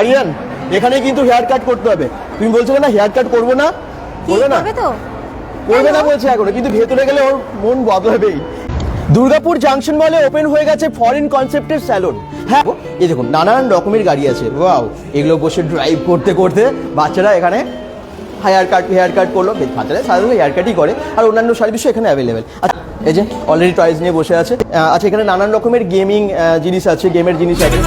আরিয়ান এখানে কিন্তু hair cut করতে হবে। তুমি বলছো না হেয়ার কাট করব না? করবে না? করবে না বলছে এখনও কিন্তু ভেতরে গেলে ওর মন বদলাবেই। দুর্গাপুর জাংশন মলে ওপেন হয়ে গেছে ফরেন কনসেপ্টের স্যালন হ্যাঁ এই দেখুন নানান রকমের গাড়ি আছে। ওয়াও এগুলো বসে ড্রাইভ করতে করতে বাচ্চারা এখানে হেয়ার কাট হেয়ার কাট করল। বাচ্চারা সাধারণত হেয়ার কাটই করে আর অন্যান্য সার্ভিসও এখানে অ্যাভেলেবেল এই যে অলরেডি টয়েস নিয়ে বসে আছে। আচ্ছা এখানে নানান রকমের গেমিং জিনিস আছে গেমের জিনিস আছে।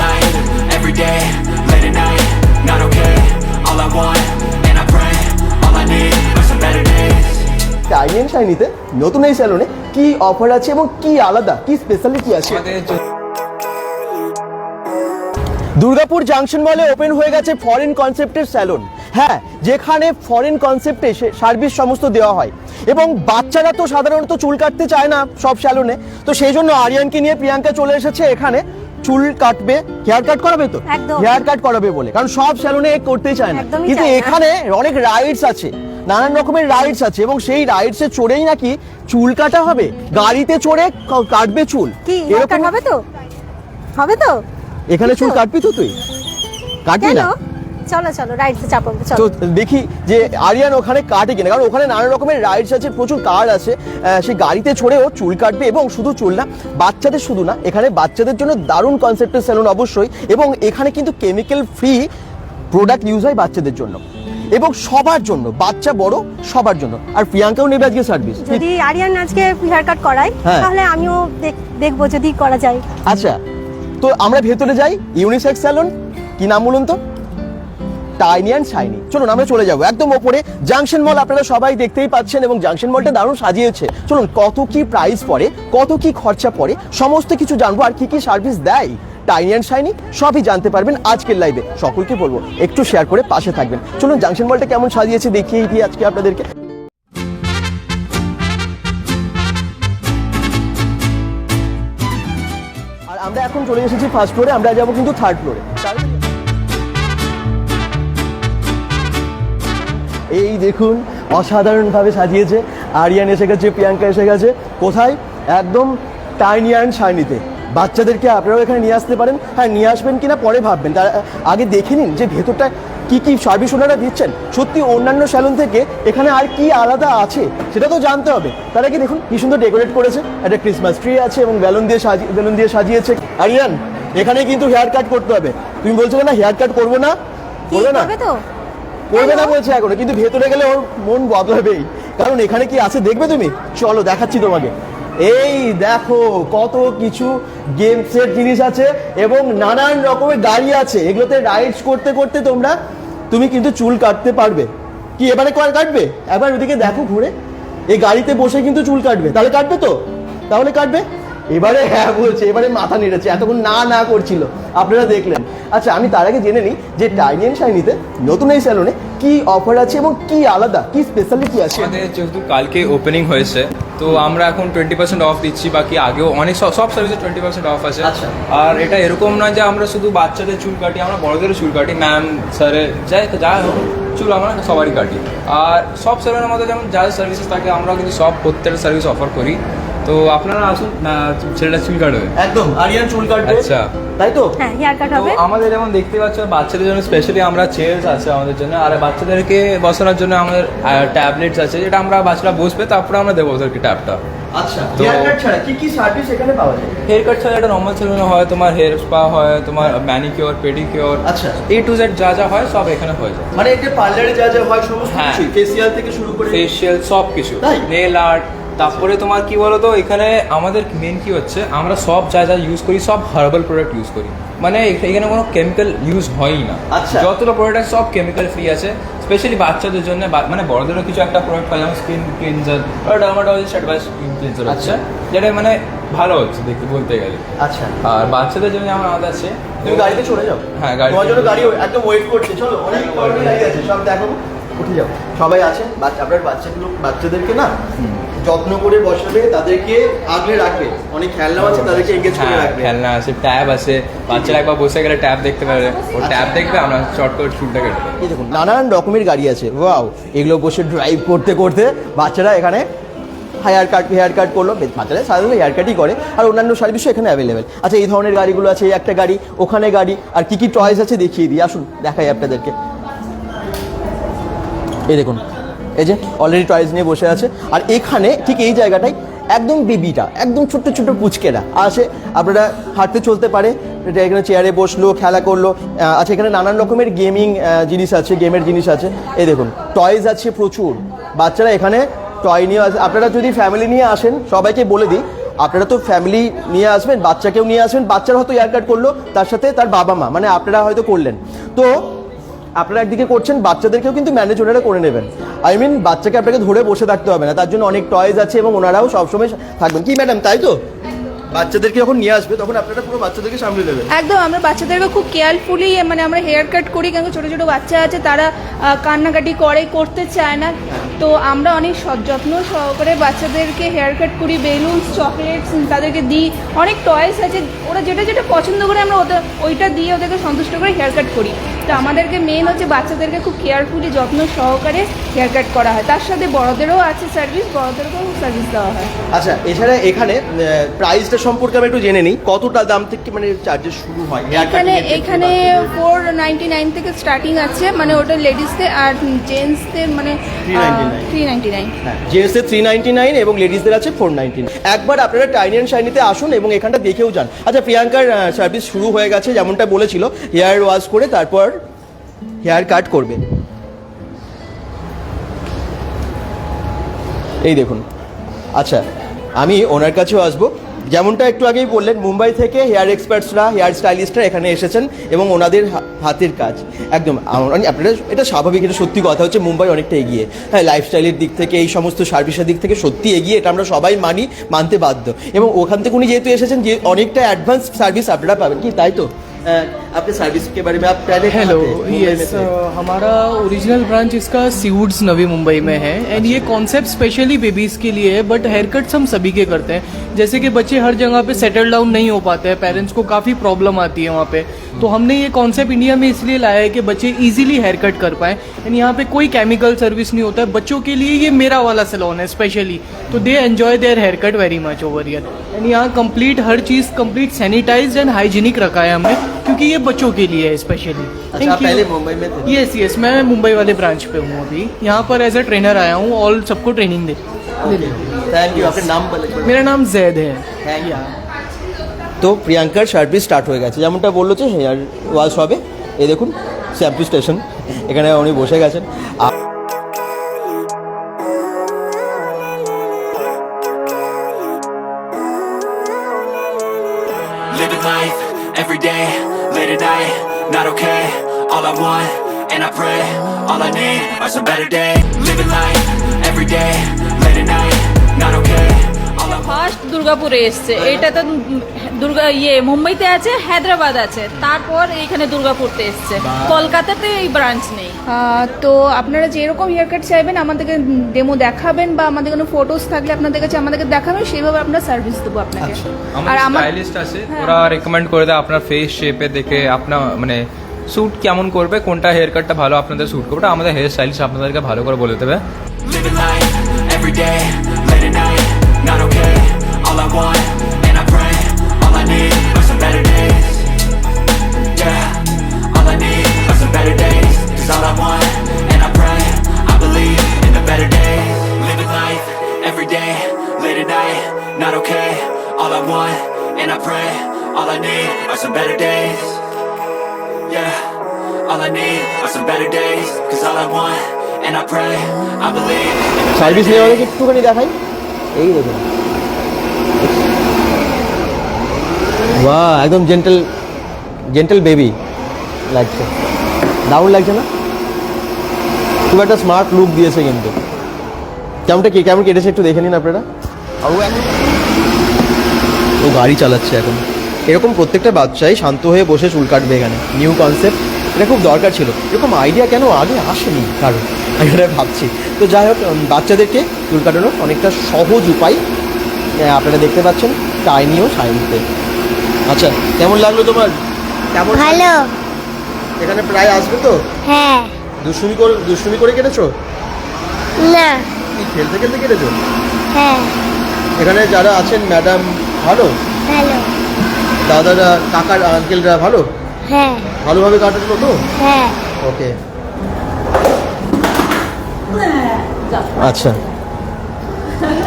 টাইম শাইনিতে নতুন এই স্যালনে কি অফার আছে এবং কি আলাদা কি স্পেশালিটি আছে? দুর্গাপুর জাংশন মলে ওপেন হয়ে গেছে ফরেন কনসেপ্টের স্যালন হ্যাঁ যেখানে ফরেন কনসেপ্টে সার্ভিস সমস্ত দেওয়া হয়। এবং বাচ্চারা তো সাধারণত চুল কাটতে চায় না সব স্যালনে তো সেই জন্য আরিয়ানকে নিয়ে প্রিয়াঙ্কা চলে এসেছে এখানে। চুল কাটবে হেয়ার কাট করাবে তো? হেয়ার কাট করাবে বলে। কারণ সব স্যালনে করতেই চায় না। কিন্তু এখানে অনেক রাইডস আছে। নানান রকমের রাইডস আছে এবং সেই রাইডসে চড়েই নাকি চুল কাটা হবে? গাড়িতে চড়ে কাটবে চুল? কি এরকম- হবে তো? হবে তো? এখানে চুল কাটবি তো তুই? কাটবি না? চলো চলো রাইডসে চাপাবো তো দেখি যে আরিয়ান ওখানে কাটে কিনা কারণ ওখানে নানা রকমের রাইডস আছে প্রচুর কার আছে। আহ, সে গাড়িতে চড়েও চুল কাটবে এবং শুধু চুল না বাচ্চাদের শুধু না এখানে বাচ্চাদের জন্য দারুণ কনসেপ্টের সেলুন অবশ্যই এবং এখানে কিন্তু কেমিক্যাল ফ্রি প্রোডাক্ট ইউজ হয় বাচ্চাদের জন্য। এবং সবার জন্য বাচ্চা বড় সবার জন্য। আর প্রিয়াঙ্কাও নেবে আজকে সার্ভিস যদি আরিয়ান আজকে হেয়ার কাট করায় হ্যাঁ। তাহলে আমিও দেখ- দেখব যদি করা যায়। আচ্ছা তো আমরা ভেতরে যাই ইউনিসেক্স স্যালন কি নাম বলুন তো? টাইনি অ্যান্ড শাইনি চলুন আমরা চলে যাব। একদম ওপরে জাংশন মল আপনারা সবাই দেখতেই পাচ্ছেন এবং জাংশন মলটা দারুণ সাজিয়েছে। চলুন কত কি প্রাইস পড়ে কত কি খরচা পড়ে সমস্ত কিছু জানব। আর কি কি সার্ভিস দেয়? টাইনি অ্যান্ড শাইনি সবই জানতে পারবেন আজকের লাইভে সকলকে বলব, একটু শেয়ার করে পাশে থাকবেন। চলুন জাংশন মলটা কেমন সাজিয়েছে দেখিয়ে দিই আজকে আপনাদেরকে। আর আমরা এখন চলে এসেছি ফার্স্ট ফ্লোরে আমরা যাব কিন্তু থার্ড ফ্লোরে এই দেখুন, অসাধারণভাবে সাজিয়েছে। আরিয়ান এসে গেছে, প্রিয়াঙ্কা এসে গেছে। কোথায়? একদম টাইনি অ্যান্ড শাইনিতে বাচ্চাদেরকে আপনারাও এখানে নিয়ে আসতে পারেন। হ্যাঁ নিয়ে আসবেন কিনা পরে ভাববেন। তার আগে দেখে নিন যে ভেতরটা কি কি সার্ভিস ওনারা দিচ্ছেন। সত্যি অন্যান্য স্যালন থেকে এখানে আর কি আলাদা আছে সেটা তো জানতে হবে। তার আগে দেখুন কি সুন্দর ডেকোরেট করেছে। একটা ক্রিসমাস ট্রি আছে এবং বেলুন দিয়ে সাজিয়ে বেলুন দিয়ে সাজিয়েছে। আরিয়ান এখানে কিন্তু হেয়ার কাট করতে হবে। তুমি বলছো না হেয়ার কাট করব না? করবে না? করবে না বলছে এখনও কিন্তু ভেতরে গেলে ওর মন বদলাবেই। কারণ এখানে কি আছে দেখবে তুমি? চলো দেখাচ্ছি তোমাকে। এই দেখো কত কিছু গেমসের জিনিস আছে এবং নানান রকমের গাড়ি আছে। এগুলোতে রাইডস করতে করতে তোমরা, তুমি কিন্তু চুল কাটতে পারবে। কি, এবারে কয় কাটবে? একবার ওদিকে দেখো ঘুরে। এই গাড়িতে বসে কিন্তু চুল কাটবে। তাহলে কাটবে তো? তাহলে কাটবে? এবারে হ্যাঁ বলছে, এবারে মাথা নেড়েছে। এতক্ষণ না না করছিল। আপনারা দেখলেন। আচ্ছা আমি তার আগে জেনে নিই যে টাইনি অ্যান্ড শাইনিতে নতুন এই স্যালনে কি অফার আছে এবং কি আলাদা? কি স্পেশালিটি আছে? আমাদের যেহেতু কালকে ওপেনিং হয়েছে তো আমরা এখন টোয়েন্টি পার্সেন্ট অফ দিচ্ছি বাকি আগেও অনেক সব সার্ভিসে টোয়েন্টি পার্সেন্ট অফ আছে। আচ্ছা। আর এটা এরকম না যে আমরা শুধু বাচ্চাদের চুল কাটি আমরা বড়দেরও চুল কাটি ম্যাম স্যারের যাই যা হোক, চুল আমরা সবারই কাটি। আর সব স্যারের আমাদের যেমন যা সার্ভিসেস থাকে আমরা কিন্তু সব প্রত্যেকটা সার্ভিস অফার করি। তো আপনারা আসুন না ছেলেটা চুল কাটবে। একদম আরিয়ান চুল কাটবে। আচ্ছা। তাই তো? হ্যাঁ হেয়ার কাট হবে। আমাদের যেমন দেখতে পাচ্ছেন বাচ্চাদের জন্য স্পেশালি আমরা চেয়ার্স আছে আমাদের জন্য আর বাচ্চাদেরকে বসানোর জন্য আমাদের ট্যাবলেটস আছে যেটা আমরা বাচ্চারা বসবে তারপরে আমরা দেবো ওদেরকে ট্যাবটা আচ্ছা তো- হেয়ার কাট ছাড়া কি কি সার্ভিস এখানে পাওয়া যায়? হেয়ার কাট ছাড়া একটা নর্মাল সেলুনে হয় তোমার হেয়ার স্পা হয় তোমার ম্যানিকিওর পেডিকিওর আচ্ছা। এ টু জেড যা যা হয় সব এখানে হয়ে যায়। মানে এটা পার্লারে যা যা হয় সমস্ত হ্যাঁ। কিছু ফেসিয়াল থেকে শুরু করে ফেশিয়াল সব কিছু? নেল আর্ট তারপরে তোমার কি বলতো এখানে আমাদের মেন কি হচ্ছে আমরা সব যা যা ইউজ করি সব হার্বাল প্রোডাক্ট ইউজ করি। মানে এখানে কোনো কেমিক্যাল ইউজ হয়ই না। আচ্ছা। যতটা প্রোডাক্ট আছে সব কেমিক্যাল ফ্রি আছে। স্পেশালি বাচ্চাদের জন্য মানে বড়দেরও কিছু একটা প্রোডাক্ট পাই যেমন স্কিন ক্লিনজার বা ডার্মাটোলজিস্ট অ্যাডভাইস স্কিন ক্লিনজার আচ্ছা। যেটা মানে ভালো হচ্ছে দেখতে বলতে গেলে। আচ্ছা। আর বাচ্চাদের জন্য আমার আমাদের আছে তুমি গাড়িতে চলে যাও। হ্যাঁ, গাড়ি তোমার জন্য গাড়ি একদম ওয়েট করছে। চলো অনেক গাড়ি আছে সব দেখো। উঠে যাও। সবাই আছে বাচ্চা আপনার বাচ্চাগুলো বাচ্চাদেরকে না যত্ন করে বসাবে তাদেরকে আগলে রাখবে। অনেক খেলনাও আছে তাদেরকে এঙ্গেজ করে হ্যাঁ রাখবে। খেলনা আছে ট্যাব আছে। বাচ্চারা একবার বসে গেলে ট্যাব দেখতে পারে ও ট্যাব দেখবে আমরা শর্ট করে চুলটা কেটে এই দেখুন নানান রকমের গাড়ি আছে। ওয়াও এগুলো বসে ড্রাইভ করতে করতে বাচ্চারা এখানে হেয়ার কাট হেয়ার কাট করল। বাচ্চারা সাধারণত হেয়ার কাটই করে। আর অন্যান্য সার্ভিসও এখানে অ্যাভেলেবেল আচ্ছা এই ধরনের গাড়িগুলো আছে এই একটা গাড়ি ওখানে গাড়ি আর কি কি টয়েস আছে দেখিয়ে দিই। আসুন দেখাই আপনাদেরকে। এই দেখুন এই যে অলরেডি টয়েস নিয়ে বসে আছে। আর এখানে ঠিক এই জায়গাটাই একদম বেবিটা, একদম ছোট্ট ছোট্ট পুচকেরা। আসে, আপনারা হাঁটতে চলতে পারে এখানে চেয়ারে বসল, খেলা করল। আচ্ছা এখানে নানান রকমের গেমিং জিনিস আছে গেমের জিনিস আছে। এই দেখুন টয়েস আছে প্রচুর। বাচ্চারা এখানে টয় নিয়ে আসে। আপনারা যদি ফ্যামিলি নিয়ে আসেন, সবাইকে বলে দিই, আপনারা তো ফ্যামিলি নিয়ে আসবেন, বাচ্চাকেও নিয়ে আসবেন, বাচ্চারা হয়তো হেয়ার কাট করল, তার সাথে তার বাবা মা মানে আপনারা হয়তো করলেন। তো, আপনারা একদিকে করছেন, বাচ্চাদেরকেও কিন্তু ম্যানেজ ওনারা করে নেবেন। আই মিন বাচ্চাকে আপনাকে ধরে বসে থাকতে হবে না। তার জন্য অনেক টয়েজ আছে এবং ওনারাও সবসময় থাকবেন। কি ম্যাডাম তাই তো? বাচ্চাদেরকে যখন নিয়ে আসবে তখন আপনারা পুরো বাচ্চাদেরকে সামলে নেবেন। একদম আমরা বাচ্চাদেরকে খুব কেয়ারফুলি মানে আমরা হেয়ার কাট করি কেন ছোটো ছোটো বাচ্চা আছে তারা কান্নাকাটি করে করতে চায় না। তো আমরা অনেক সৎ- যত্ন সহকারে বাচ্চাদেরকে হেয়ার কাট করি বেলুনস চকলেটস তাদেরকে দিই। অনেক টয়েস আছে ওরা যেটা যেটা পছন্দ করে আমরা ওটা ওইটা দিয়ে ওদেরকে সন্তুষ্ট করে হেয়ার কাট করি। তো আমাদেরকে মেন হচ্ছে বাচ্চাদেরকে খুব কেয়ারফুলি যত্ন সহকারে হেয়ার কাট করা হয়। তার সাথে বড়দেরও আছে সার্ভিস বড়দেরকেও সার্ভিস দেওয়া হয়। আচ্ছা এছাড়া এখানে প্রাইসটা সম্পর্কে আমি একটু জেনে নিই। কতটা দাম থেকে মানে চার্জেস শুরু হয় এখানে এখানে ফোর নাইনটি নাইন থেকে স্টার্টিং আছে। মানে ওটা লেডিসদের আর জেন্টসদের মানে থ্রি নাইনটি নাইন জেন্টসদের থ্রি নাইনটি নাইন এবং লেডিসদের আছে ফোর নাইনটি একবার আপনারা টাইনি অ্যান্ড শাইনিতে আসুন এবং এখানটা দেখেও যান। আচ্ছা প্রিয়াঙ্কার সার্ভিস শুরু হয়ে গেছে যেমনটা বলেছিল হেয়ার ওয়াশ করে তারপর হেয়ার কাট করবে। এই দেখুন। আচ্ছা আমি ওনার কাছেও আসব। যেমনটা একটু আগেই বললেন, মুম্বাই থেকে হেয়ার এক্সপার্টসরা, হেয়ার স্টাইলিস্টরা এখানে এসেছেন এবং ওনাদের হাতের কাজ। একদম মানে আপনারা, এটা স্বাভাবিক, এটা সত্যি কথা হচ্ছে, মুম্বাই অনেকটা এগিয়ে। হ্যাঁ লাইফস্টাইলের দিক থেকে, এই সমস্ত সার্ভিসের দিক থেকে সত্যি এগিয়ে, এটা আমরা সবাই মানি, মানতে বাধ্য। এবং ওখান থেকে উনি যেহেতু এসেছেন, যে অনেকটা অ্যাডভান্স সার্ভিস আপনারা পাবেন, কি তাই তো? आपके सर्विस के बारे में आप पहले हेलो यस हमारा ओरिजिनल ब्रांच इसका सीवुड्स नवी मुंबई में है। एंड ये कॉन्सेप्ट स्पेशली बेबीज़ के लिए है बट हेयर कट्स हम सभी के करते हैं। जैसे कि बच्चे हर जगह पे सेटल डाउन नहीं हो पाते हैं पेरेंट्स को काफ़ी प्रॉब्लम आती है वहाँ पे। तो हमने ये कॉन्सेप्ट इंडिया में इसलिए लाया है कि बच्चे इजीली हेयर कट कर पाए। एंड यहाँ पे कोई केमिकल सर्विस नहीं होता। है बच्चों के लिए ये मेरा वाला सलोन है स्पेशली तो they enjoy their hair cut very much over year and यहाँ कंप्लीट हर चीज़ कंप्लीट सैनिटाइज एंड हाइजीनिक रखा है हमने क्योंकि ये बच्चों के लिए है स्पेशली अच्छा पहले मुंबई में थे? यस यस मैं मुंबई वाले ब्रांच पे हूँ अभी। यहाँ पर एज अ ट्रेनर आया हूँ ऑल सबको ट्रेनिंग दे थैंक यू आपका नाम मेरा नाम जैद है. তো প্রিয়াঙ্কার সার্ভিস স্টার্ট হয়ে গেছে যেমনটা বলল যে হেয়ার ওয়াশ হবে এই দেখুন শ্যাম্পু স্টেশন এখানে উনি বসে গেছেন Living life, every day, late at night, not okay All I want, and I pray, all I need are some better days Living life, every day, late at night, not okay first দুর্গাপুরে এসছে। এটা তো দুর্গা ইয়ে মুম্বাইতে আছে হায়দ্রাবাদ আছে। তারপর এইখানে দুর্গাপুরতে এসছে। কলকাতাতে এই ব্রাঞ্চ নেই। তো আপনারা যেরকম হেয়ার কাট চাইবেন আমাদেরকে ডেমো দেখাবেন বা আমাদের কোনো ফটোস থাকলে আপনাদের কাছে আমাদেরকে দেখাবেন সেইভাবে আমরা সার্ভিস দেবো আপনাকে। আর আমার স্টাইলিস্ট আছে হ্যাঁ। ওরা রেকমেন্ড করে দেয় আপনার ফেস শেপে দেখে আপনার মানে স্যুট কেমন করবে কোনটা হেয়ার কাটটা ভালো আপনাদের স্যুট করবে ওটা আমাদের হেয়ার স্টাইলিস্ট আপনাদেরকে ভালো করে বলে দেবে। সার্ভিস days নেওয়াকে একটুখানি দেখাই। এই দেখুন। বাহ একদম জেন্টেল জেন্টেল বেবি লাগছে। দারুণ লাগছে না? খুব একটা স্মার্ট লুক দিয়েছে কিন্তু। কেমনটা কি কেমন কেটেছে একটু দেখে নিন আপনারা। ও গাড়ি চালাচ্ছে এখন। এরকম প্রত্যেকটা বাচ্চাই শান্ত হয়ে বসে চুল কাটবে এখানে। নিউ কনসেপ্ট এটা খুব দরকার ছিল। এরকম আইডিয়া কেন আগে আসেনি কারণ আমি এটা ভাবছি। তো যাই হোক বাচ্চাদেরকে চুল কাটানোর অনেকটা সহজ উপায় আপনারা দেখতে পাচ্ছেন টাইনি ও শাইনিতে আচ্ছা কেমন লাগল তোমার? কেমন? ভালো। এখানে প্রায় আসবে তো? হ্যাঁ। দুষ্টুমি করে দুষ্টুমি করে কেটেছো? না। কি খেলতে খেলতে কেটেছো? হ্যাঁ। এখানে যারা আছেন ম্যাডাম ভালো? হ্যালো দাদারা কাকার আঙ্কেলরা ভালো? হ্যাঁ। ভালোভাবে কাটালো তো হ্যাঁ। ওকে। আচ্ছা।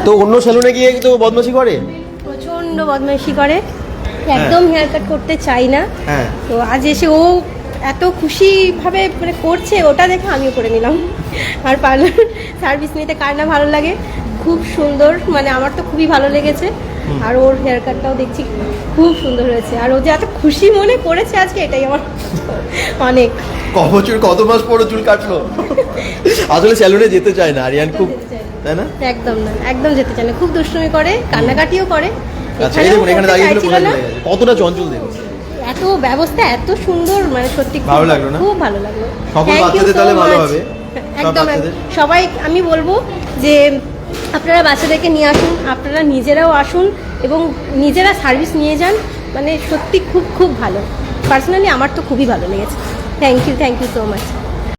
তো অন্য সেলুনে গিয়ে তো বদমাশি করে? প্রচণ্ড বদমাইশি করে। একদম হেয়ার কাট করতে চাই না। হ্যাঁ। তো আজ এসে ও এত খুশিভাবে মানে করছে ওটা দেখে আমিও করে নিলাম। আর পার্লার সার্ভিস নিতে কার না ভালো লাগে? খুব সুন্দর মানে আমার তো খুবই ভালো লেগেছে। আর ওর হেয়ার কাটটাও দেখছি খুব সুন্দর হয়েছে। আর ও যে এত খুশি মনে করেছে আজকে এটাই আমার অনেক। ক বছর কত মাস পরে চুল কাটলো? আসলে সেলুনে যেতে চায় না আরিয়ান খুব তাই না? একদম না একদম যেতে চায় না খুব দুষ্টুমি করে কান্নাকাটিও করে। আচ্ছা এই দেখুন এখানে দাঁড়িয়ে কতটা চঞ্চল দেখুন। এত ব্যবস্থা এত সুন্দর মানে সত্যি খুব- ভালো লাগল না? খুব ভালো লাগল। সকল বাচ্চাদের তাহলে ভালো হবে? একদম। সবাই আমি বলব যে আপনারা বাচ্চাদেরকে নিয়ে আসুন, আপনারা নিজেরাও আসুন এবং নিজেরা সার্ভিস নিয়ে যান। মানে সত্যি খুব খুব ভালো। পার্সোনালি আমার তো খুবই ভালো লেগেছে। Thank you thank you so much